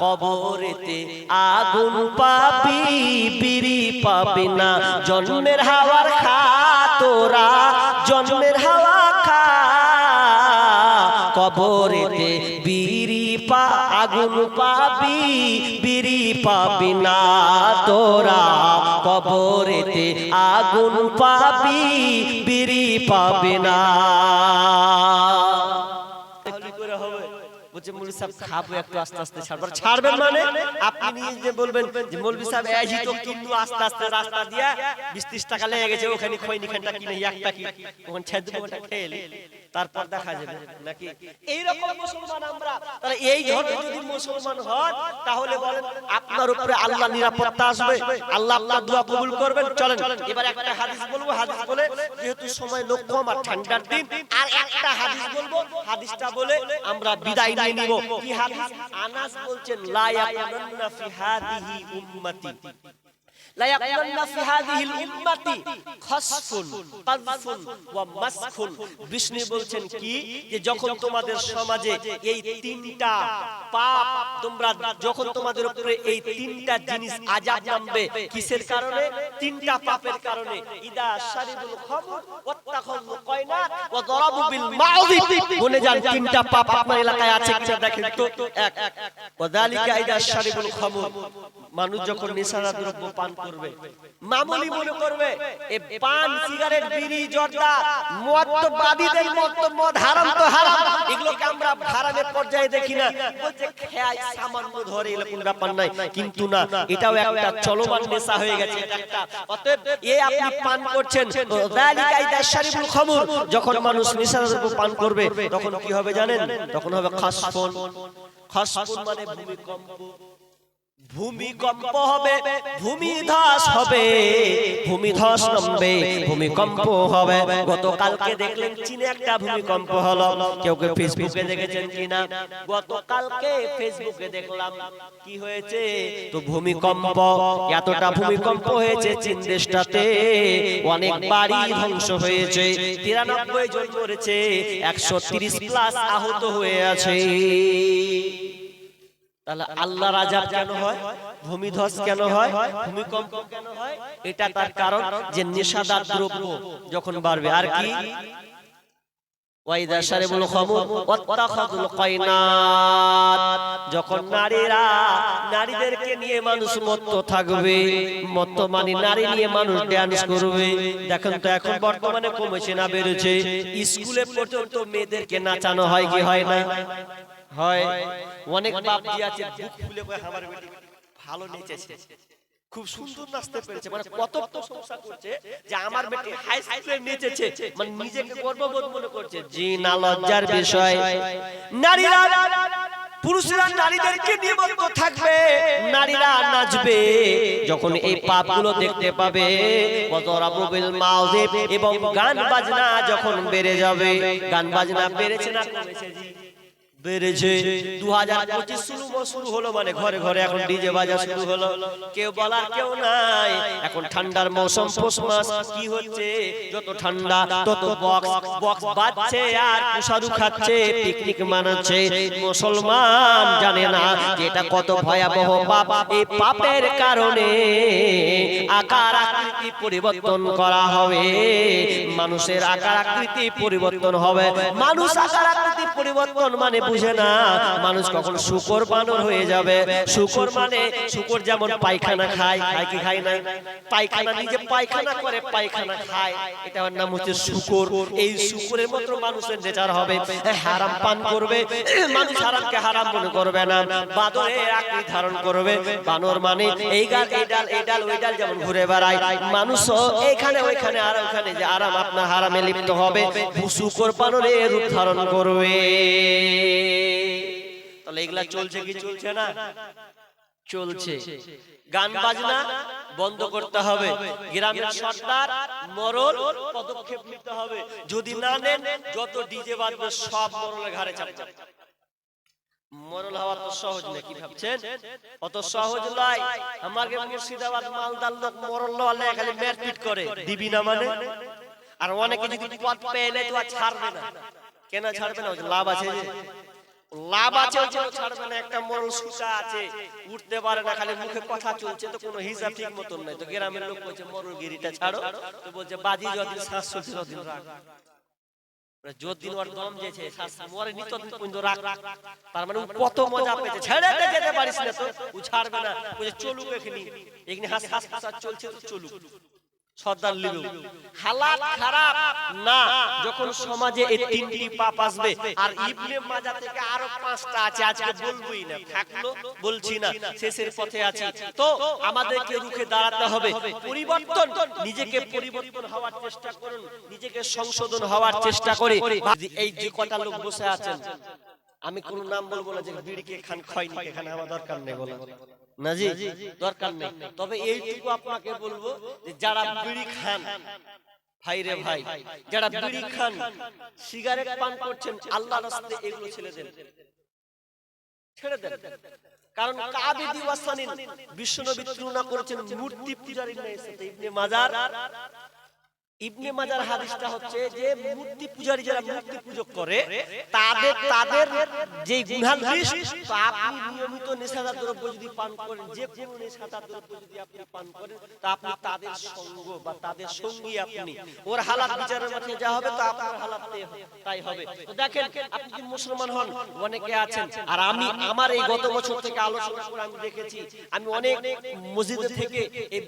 কবরেতে আগুন পাবি বিড়ি পাবি না। জন্মের হাওয়ার খা তোরা, জন্মের হাওয়া খা। কবরেতে বিড়ি পা, আগুন পাবি বিড়ি পাবি না তোরা। কবরেতে আগুন পাবি বিড়ি পাবি না। করে হবে? বলছে মৌলভী সাহেব খাব একটু আস্তে আস্তে ছাড়বার ছাড়বেন মানে আপনি নিজে যে বলবেন যে মৌলভী সাহেব এই তো কিন্তু আস্তে আস্তে রাস্তা দিয়া বিশ ত্রিশ টাকা লেগে গেছে ওখানে খৈনি খানটা কিনে একটা কি ওখানে ছেদ খেয়ে। তারপর দেখা যাবে নাকি? এইরকম মুসলমান আমরা। তাহলে এই ধরনের যদি মুসলমান হন তাহলে বলেন আপনার উপরে আল্লাহ নিরাপত্তা আসবে। আল্লাহ আল্লাহ দোয়া কবুল করবেন। চলেন। এবার একটা হাদিস বলব। হাদিস বলে যেহেতু সময় লোক কম আর ঠান্ডার দিন। আর একটা হাদিস বলব। হাদিসটা বলে আমরা বিদায় নিয়ে নিব। কি হাদিস আনাস বলছেন লা ইয়াকুনান্না ফি হাদিহি উম্মতি। لا يقبلن في هذه الأمة خسف قذف ومسخ বিষ্ণু বলছেন কি যে যখন তোমাদের সমাজে এই তিনটা পাপ তোমরা যখন তোমাদের উপরে এই তিনটা জিনিস আজাব নামবে কিসের কারণে তিনটা পাপের কারণে ইদা শারিবুল খামর ওয়াত্তাখাযু কয়না ওয়া দরাবু বিল মাউযি বলে যান তিনটা পাপ আপনার এলাকায় আছে কিনা দেখেন তো এক ওয়াদালিকা ইদা শারিবুল খামর মানুষ যখন নেশারা দ্রব্য পান করবে মামুলি মনে করবে এ পান সিগারেট বিড়ি জর্দা মদ তো বাদীদের মদ তো মদ হারাম তো হারাম এগুলোকে আমরা হারামের পর্যায়ে দেখি না। বলছে খেয়াই সামান্য ধরে এরকম ব্যাপার নাই। কিন্তু না এটাও একটা চলমান নেশা হয়ে গেছে। একটা। অতএব এ আপনি পান করছেন যালিকা ইদা শারিবুল খামর যখন মানুষ নেশার দ্রব্য পান করবে তখন কি হবে জানেন? তখন হবে খাসফন খাসফন মানে ভূমিকম্প। ভূমিকম্প হবে, ভূমিধস হবে, ভূমিধস নামবে, ভূমিকম্প হবে। গতকালকে দেখলেন চীনে একটা ভূমিকম্প হলো। কেউ কেউ ফেসবুকে দেখেছেন কিনা? গতকালকে ফেসবুকে দেখলাম। কি হয়েছে? তো ভূমিকম্প, এতটা ভূমিকম্প হয়েছে চীন দেশটাতে। অনেক বাড়ি ধ্বংস হয়েছে। তিরানব্বই জন মরেছে, একশো প্লাস আহত হয়ে আছে। তাহলে আল্লাহ রাজা কেন হয়? ভূমিধস কেন হয়? ভূমিকম্প কেন হয়? এটা তার কারণ যে নেশাদার দ্রব্য যখন বাড়বে। আর কি? যখন নারীরা নারীদেরকে নিয়ে মানুষ মত্ত থাকবে মত্ত মানে নারী নিয়ে মানুষ ড্যান্স করবে। দেখেন তো এখন বর্তমানে কমেছে না বেড়েছে স্কুলে পর্যন্ত মেয়েদেরকে নাচানো হয় কি হয় না? হয়। অনেক বাপজি আছে বুক ফুলে কয় আমার বেটি ভালো নেচেছে। খুব সুন্দর নাচতে পেরেছে। মানে কত প্রশংসা করছে যে আমার বেটি হাই স্কুলে নেচেছে। মানে নিজেকে গর্ববোধ মনে করছে। জি না লজ্জার বিষয়। নারীরা পুরুষরা নারীদেরকে নিয়মিত থাকবে। নারীরা নাচবে। যখন এই পাপগুলো দেখতে পাবে এবং গান বাজনা যখন বেড়ে যাবে গান বাজনা বেড়েছে না কমেছে? বেড়েছে দু হাজার পঁচিশ শুরু হলো মানে ঘরে ঘরে এখন ডিজে বাজা শুরু হলো। কেউ বলার কেউ নাই। এখন ঠান্ডার মৌসুম, পৌষ মাস, কি হচ্ছে? যত ঠান্ডা, তত বক্স বক্স বাজছে আর কুসারু খাচ্ছে, পিকনিক মানাচ্ছে। মুসলমান জানে না এটা কত ভয়াবহ পাপ। এই পাপের কারণে আকার আকৃতি পরিবর্তন করা হবে। মানুষের আকার আকৃতি পরিবর্তন হবে। মানুষ আকার আকৃতি পরিবর্তন মানে বুঝে না। মানুষ কখন শুকর বানর হয়ে যাবে। শুকর মানে শুকর যেমন পায়খানা খায় খায় কি খায় না? পায়খানা নিজে পায়খানা করে, পায়খানা খায়। এটা ওর নাম হচ্ছে শুকর। এই শুকরের মতো মানুষের নেচার হবে। হারাম পান করবে। মানুষ হারামকে হারাম মনে করবে না। বাদরে আকৃতি ধারণ করবে। বানর মানে এই গাল এই ডাল এই ডাল, ওই ডাল যেমন ঘুরে বেড়ায়। মানুষও এইখানে ওইখানে, আর ওখানে যে আরাম আপনার হারামে লিপ্ত হবে। শুকর বানরে রূপ ধারণ করবে। তাহলে এগুলা চলছে কি চলছে না? চলছে গান বাজনা বন্ধ করতে হবে। গ্রামের সর্দার মরল পদক্ষেপ নিতে হবে। যদি না নেন যত ডিজে বাজবে সব মরলের ঘাড়ে চাপবে। মরল হওয়া তো সহজ না কি ভাবছেন? অত সহজ নয়। আমাকে মুর্শিদাবাদ মালদার লোক মরল হলে খালি মেরপিট করে। দিবি না মানে? আর অনেকে যদি পথ পেয়ে নেয় তো আর ছাড়বে না। কেন ছাড়বে না? লাভ আছে। লাভ আছে ওই জন্য ছাড়বে না একটা মরল সুতা আছে। উঠতে পারে না খালি মুখে কথা চলছে তো কোনো হিসাব ঠিক মতন নাই। তো গ্রামের লোক বলছে মরল গিরিটা ছাড়ো। তো বলছে বাজি ততদিন রাখ। যতদিন ওর দম যেছে মরে পর্যন্ত রাখ। তার মানে ও কত মজা পেয়েছে। ছেড়ে দে যেতে পারিস না তো। ও ছাড়বে না। বলছে চলুক এখানে। এখানে হাস হাস হাস চলছে তো চলুক। সর্দার লিলু। হালাত খারাপ না। যখন সমাজে এই তিনটি পাপ আসবে আর ইবনে মাজা থেকে আরও পাঁচটা আছে আজকে বলবোই না। থাকল বলছি না। শেষের পথে আছি। তো আমাদেরকে রুখে দাঁড়াতে হবে। পরিবর্তন নিজেকে পরিবর্তন হওয়ার চেষ্টা করুন। নিজেকে সংশোধন হওয়ার চেষ্টা করে। এই যে কটা লোক বসে আছেন আমি কোন নাম বলব না যে বিড়িকে খান খয়নি এখানে আমার দরকার নেই বলা। না জি দরকার নেই। তবে এইটুকু আপনাকে বলব যে যারা বিড়ি খান ভাই রে ভাই যারা বিড়ি খান সিগারেট পান করছেন আল্লাহ রাস্তায় এগুলো ছেড়ে দেন। ছেড়ে দেন। কারণ কাবিদি ওয়াসানিন বিশ্বনবী তুলনা করেছেন মূর্তি পূজারীর সাথে ইবনে মাজার। ইবনে মাজার হাদিসটা হচ্ছে যে মূর্তি পূজারী যারা মূর্তি পূজক করে তাদের তাদের যে গুনাহ লিস্ট আপনি নিয়মিত নেশাদার দ্রব্য যদি পান করেন যে কোনো নেশাদার দ্রব্য যদি আপনি পান করেন তা আপনি তাদের সঙ্গ বা তাদের সঙ্গী আপনি। ওর হালাত বিচারের যা হবে তো আপনার হালাত তাই হবে। তো দেখেন আপনি যদি মুসলমান হন অনেকে আছেন আর আমি আমার এই গত বছর থেকে আলোচনা করে আমি দেখেছি আমি অনেক মসজিদ থেকে এই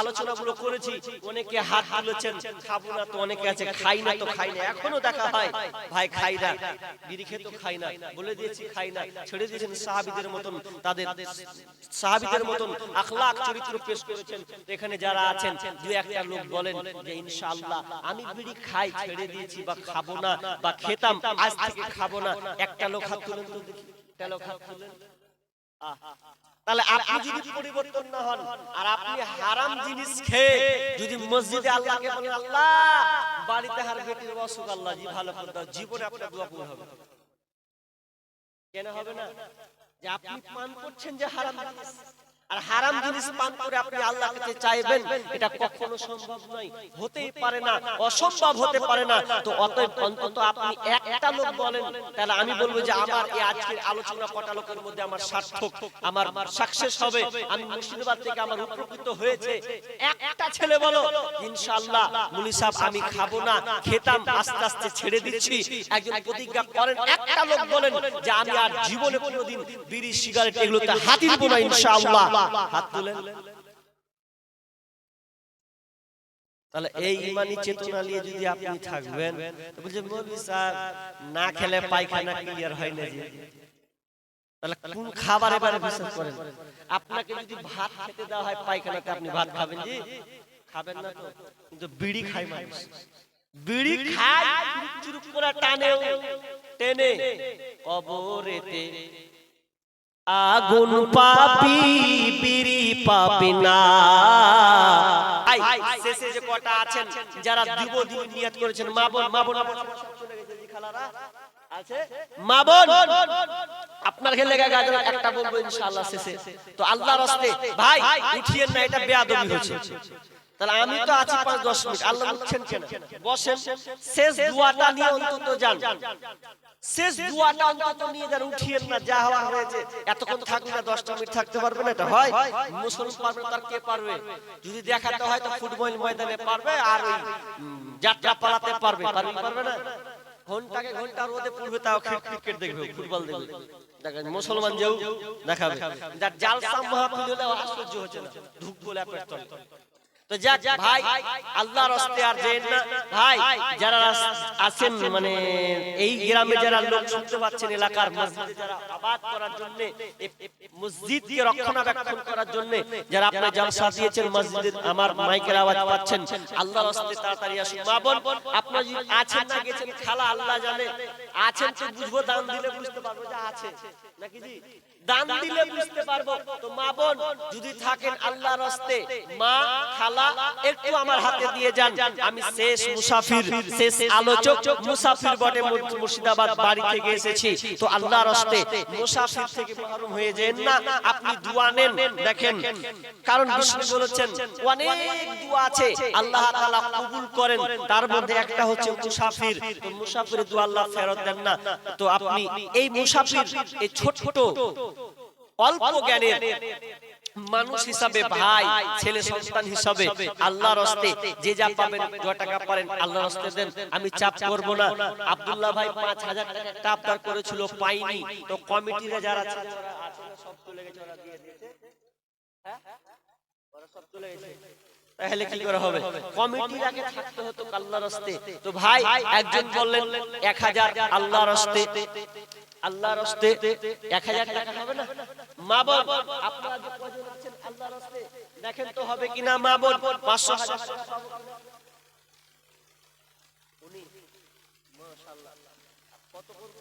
আলোচনাগুলো করেছি অনেকে হাত তুলেছেন খাব না অনেকে আছে, খাই তো খাই এখনও দেখা ভাই, খাই না। খাই বলে দিয়েছি, খাই সাহাবিদের এখানে যারা আছেন, দু একটা লোক বলেন যে, ইনশাআল্লাহ, আমি বিড়ি খাই, ছেড়ে দিয়েছি বা খাব না বা খেতাম, আজ থেকে খাব না। একটা লোক হাত তুলেন তো দেখি। একটা লোক হাত তুলেন। তাহলে আপনি যদি পরিবর্তন না হন আর আপনি হারাম জিনিস খেয়ে যদি মসজিদে আল্লাহকে বলেন আল্লাহ বাড়িতে হার বেটির অসুখ আল্লাহ জি ভালো করে দাও জীবনে আপনার দোয়া পূর্ণ হবে। কেন হবে না? যে আপনি পান করছেন যে হারাম জিনিস। আর হারাম জিনিস পান করে আপনি আল্লাহ কাছে চাইবেন, এটা কখনো সম্ভব নয়। হতেই পারে না, অসম্ভব হতে পারে না। তো অতএব অন্তত আপনি একটা লোক বলেন, তাহলে আমি বলব যে আমার এই আজকের আলোচনা কটা লোকের মধ্যে আমার সার্থক, আমার সাকসেস হবে। আমি মুর্শিদাবাদ থেকে আমার উপকৃত হয়েছে। একটা ছেলে বলো, ইনশাআল্লাহ মুলি সাহেব, আমি খাব না, খেতাম, আস্তে আস্তে ছেড়ে দিচ্ছি। একজন প্রতিজ্ঞা করেন, একটা লোক বলেন যে আমি আর জীবনে কোনোদিন বিড়ি, সিগারেট এগুলোতে হাতি দিব না, ইনশাআল্লাহ। হাত তুলেন। তাহলে এই ইমানি চেতনা নিয়ে যদি আপনি থাকবেন তো বলছে মৌলভী সাহেব না খেলে পায়খানা ক্লিয়ার হয় না যে। তাহলে কোন খাবার এবারে বিশ্বাস করেন? আপনাকে যদি ভাত খেতে দেওয়া হয় পায়খানাতে আপনি ভাত খাবেন জি? খাবেন না তো? কিন্তু বিড়ি খায় মানুষ। বিড়ি খায় চুরুক করে টানে। টেনে। কবরেতে আগুন পাপি, বিড়ি পাপি না। শেষে যে কটা আছেন, যারা দিব দিব নিয়ত করেছেন, মা বোন মা বোন চলে গেছে খালারা। আছে? মা বোন, আপনার খেলে একটা বলব ইনশাআল্লাহ শেষে। তো আল্লাহর রাস্তে ভাই, উঠিয়েন না, এটা বেয়াদবি হচ্ছে। তাহলে আমি তো আছি পাঁচ দশ মিনিট। আল্লাহ উঠছেন কেন? বসেন। শেষ দুয়াটা নিয়ে অন্তত যান। শেষ দুয়াটা অন্তত নিয়ে যান উঠিয়েন না যা হওয়া হয়েছে এতক্ষণ থাকবে না দশটা মিনিট থাকতে পারবে না এটা হয়। মুসলমান পারবে তার কে পারবে? যদি দেখাতে হয় তো ফুটবল ময়দানে পারবে আর ওই যাত্রা পালাতে পারবে। পারবে। পারবে না। ঘন্টাকে ঘণ্টা রোদে পড়বে তাও ক্রিকেট দেখবে ফুটবল দেখবে। মুসলমান যেও দেখাবে। যার জাল সামহাফিল হলে আশ্চর্য হচ্ছে না। ঢুক বলে তল তো যাক ভাই আল্লাহর রাস্তে আর যেন না। ভাই যারা আছেন মানে এই গ্রামে যারা লোক শুনতে পাচ্ছেন এলাকার মসজিদে যারা আবাদ করার জন্য মসজিদকে রক্ষণাবেক্ষণ করার জন্য যারা আপনি জলসা দিয়েছেন মসজিদে আমার মাইকের আওয়াজ পাচ্ছেন। আল্লাহর রাস্তে তাড়াতাড়ি আসুন। মা বোন আপনারা আছেন না গেছেন খালা আল্লাহ জানে। আছেন তো বুঝব দান দিলে বুঝতে পারব যে আছে। নাকি জি? দান দিলে বুঝতে পারব। তো মা বোন, যদি থাকেন আল্লাহর রাস্তে, মা, খালা, একটু আমার হাতে দিয়ে যান। আমি শেষ মুসাফির, শেষ আলোচক মুসাফির বটে মুর্শিদাবাদ তো আল্লাহর রাস্তে মুসাফির থেকে হয়ে যেন না। আপনি দোয়া নেন, দেখেন। কারণ বিষ্ণু বলেছেন, অনেক দোয়া আছে, আল্লাহ তাআলা কবুল করেন। তার মধ্যে একটা হচ্ছে মুসাফির। তো মুসাফিরের দোয়া আল্লাহ ফেরত দেন না। তো আপনি এই মুসাফির, এই ছোট ছোট অল্প জ্ঞানের মানুষ হিসাবে ভাই, ছেলে সন্তান হিসাবে আল্লাহর হস্তে যে যা পাবেন দু টাকা পারেন, আল্লাহর হস্তে দেন। আমি চাপ করব না। আব্দুল্লাহ ভাই পাঁচ হাজার টাকা আবদার করেছিল, পাইনি। তো কমিটিরা যারা আছে, সব চলে গেছে, ওরা দিয়ে দিয়েছে। হ্যাঁ? ওরা সব চলে গেছে। তাহলে কি করে হবে? কমিটির আগে থাকতে হতো আল্লাহর হস্তে। তো ভাই একজন বললেন এক হাজার আল্লাহর হস্তে। আল্লাহর এক হাজার টাকা হবে না? মা বোন আপনারা যে কজন আছেন আল্লাহর হস্তে? দেখেন তো হবে কিনা মা বোন? পাঁচশো হাজার টাকা। পাবো কিনা? উনি, মাশাআল্লাহ। কত করব?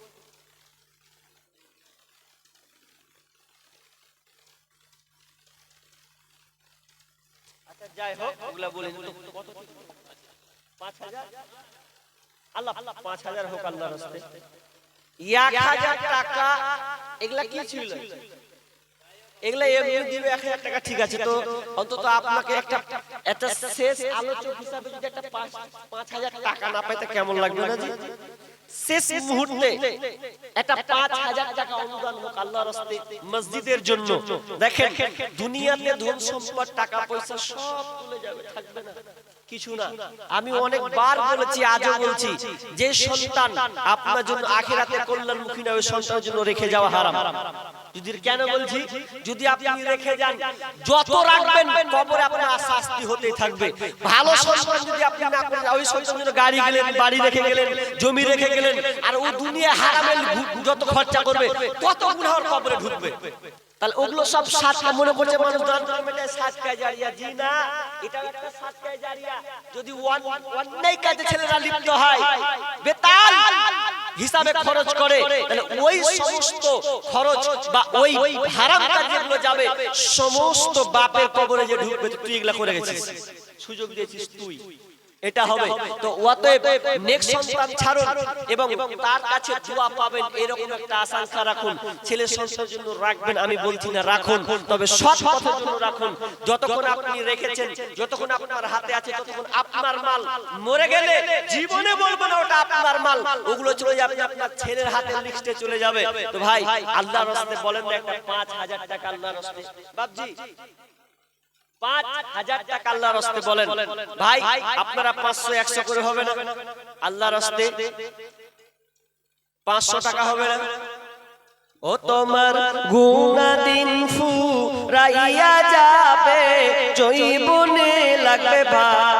যাই হোক ওগুলা বলে দিন কত পাঁচ হাজার? আল্লাহ পাঁচ হাজার হোক আল্লাহর হস্তে এক হাজার টাকা এগুলা কি ছিল? এগুলা এমনি দিবে, এক হাজার টাকা ঠিক আছে তো। অন্তত আপনাকে একটা একটা শেষ আলোচক হিসাবে যদি একটা পাঁচ হাজার টাকা না পাইতে কেমন লাগবে না জি? শেষ মুহূর্তে একটা পাঁচ হাজার টাকা অনুদান হোক আল্লাহর রাস্তে মসজিদের জন্য। দেখেন, দুনিয়াতে ধন সম্পদ, টাকা পয়সা সব চলে যাবে, থাকবে না। কিছু না। আমি অনেকবার বলেছি, আজও বলছি, যে সন্তান আপনার জন্য আখেরাতে কল্যাণমুখী না, ওই সন্তানের জন্য রেখে যাওয়া হারাম। যদি কেন বলছি? যদি আপনি রেখে যান যত রাখবেন কবরে আপনার শাস্তি হতেই থাকবে। ভালো সন্তান যদি আপনি না করেন ওই সন্তানের জন্য গাড়ি গেলেন বাড়ি রেখে গেলেন জমি রেখে গেলেন আর ও দুনিয়া হারামের যত খরচা করবে তত গুনাহর কবরে ঢুকবে। তাহলে ওগুলো সব সাতকা মনে করছে মানুষ দান করবে এটা সাতকায় জারিয়া জি না এটা একটা সাতকায় জারিয়া। যদি ওয়ান- অন্যায় কাজে ছেলেরা লিপ্ত হয় বেতাল। হিসাবে খরচ করে তাহলে ওই সমস্ত খরচ বা ওই হারাম কাজ যেগুলো যাবে। সমস্ত বাপের কবরে যে ঢুকবে তুই এগুলা করে গেছিস। সুযোগ দিয়েছিস তুই। এটা হবে। তো অতএব নেক্সট সন্তান ছাড়ুন এবং তার কাছে দোয়া পাবেন এরকম একটা আশঙ্কা রাখুন। ছেলে সন্তানের জন্য রাখবেন আমি বলছি না রাখুন তবে সৎ পথের জন্য রাখুন। যতক্ষণ আপনি রেখেছেন যতক্ষণ আপনার হাতে আছে ততক্ষণ আপনার মাল মরে গেলে জীবনে বলব না ওটা আপনার মাল। ওগুলো চলে যাবে আপনার ছেলের হাতে লিস্টে চলে যাবে। তো ভাই আল্লাহর রাস্তায় বলেন না একটা পাঁচ হাজার টাকা আল্লাহর রাস্তায় বাবজি পাঁচ হাজার টাকা বলেন, ভাই, আপনারা পাঁচশো, একশো করে হবে না? পাঁচশো টাকা হবে না? ও তোমার গুণাদিন ফুরাইয়া যাবে, জৈবনে লাগবে ভাই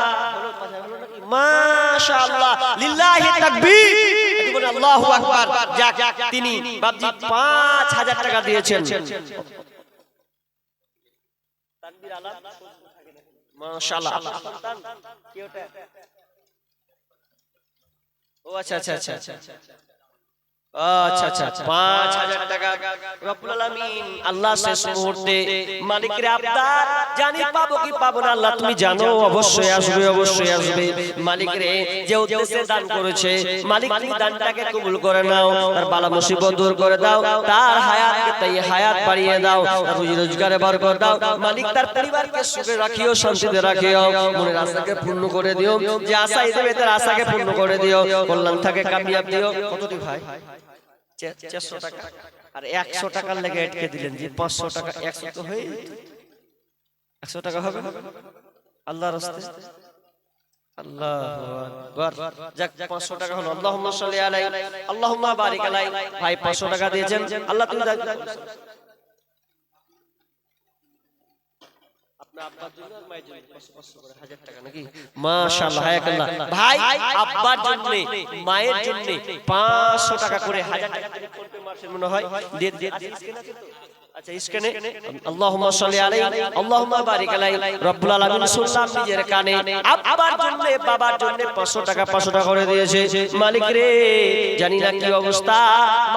মাশাআল্লাহ, লিল্লাহি তাকবীর। আল্লাহু আকবার। যাক, তিনি বাবজি 5000 টাকা দিয়েছেন। তানবীর আলাপ মাশাআল্লাহ। কি ওটা? ও আচ্ছা আচ্ছা আচ্ছা আচ্ছা। আচ্ছা পাঁচ হাজার টাকা। রব্বুল আলামিন আল্লাহ শেষ মুহূর্তে মালিকের আবদার জানি পাবো কি পাবো না, আল্লাহ তুমি জানো, অবশ্যই আসবে অবশ্যই আসবে। মালিক রে যে উদ্দেশ্যে দান করেছে, মালিক তুমি দানটাকে কবুল করে নাও, তার বালা মুসিবত দূর করে দাও, তার হায়াতকে তাই হায়াত বাড়িয়ে দাও রুজি রোজগারে বরকত দাও। মালিক তার পরিবারকে সুখে রাখিও, শান্তিতে রাখিও, মনের আশাকে পূর্ণ করে দিও, যে আশা দেবে তার আশাকে পূর্ণ করে দিও, কল্যাণ থাকে, কামিয়াব দিও। কতটি ভাই? চারশো টাকা। আর একশো টাকার লেগে আটকে দিলেন যে পাঁচশো টাকা একশো তো হয়ে একশো টাকা হবে? আল্লাহ রাস্তে? আল্লাহ যাক পাঁচশো টাকা হলো। আল্লাহ আলাই। আল্লাহুম্মা বারিক আলাই। ভাই পাঁচশো টাকা দিয়েছেন। আল্লাহ তুমি দান- আপনার আব্বার জন্য আর মায়ের জন্য পাঁচশো পাঁচশো করে হাজার টাকা নাকি? মাশাআল্লাহ হায়াকাল্লাহ ভাই আব্বার জন্য মায়ের জন্য পাঁচশো টাকা করে হাজার টাকা করে ফোন মনে হয়? দিয়ে দিয়ে দিয়ে আচ্ছা স্ক্রিনে আল্লাহুম্মা সাল্লি আলাইহি আল্লাহুম্মা বারিক আলাইহি রব্বুল আলামিন শুনলাম নিজের কানে আব্বার জন্য বাবার জন্য 500 টাকা 500 টাকা করে দিয়েছে। মালিক রে জানি না কি অবস্থা।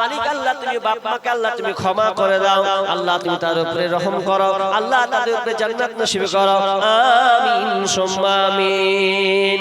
মালিক আল্লাহ তুমি বাপ মাকে আল্লাহ তুমি ক্ষমা করে দাও। আল্লাহ তুমি তার উপরে রহম করো। আল্লাহ তাদের উপরে জান্নাত নসিব করো। আমিন সুম্মা আমিন।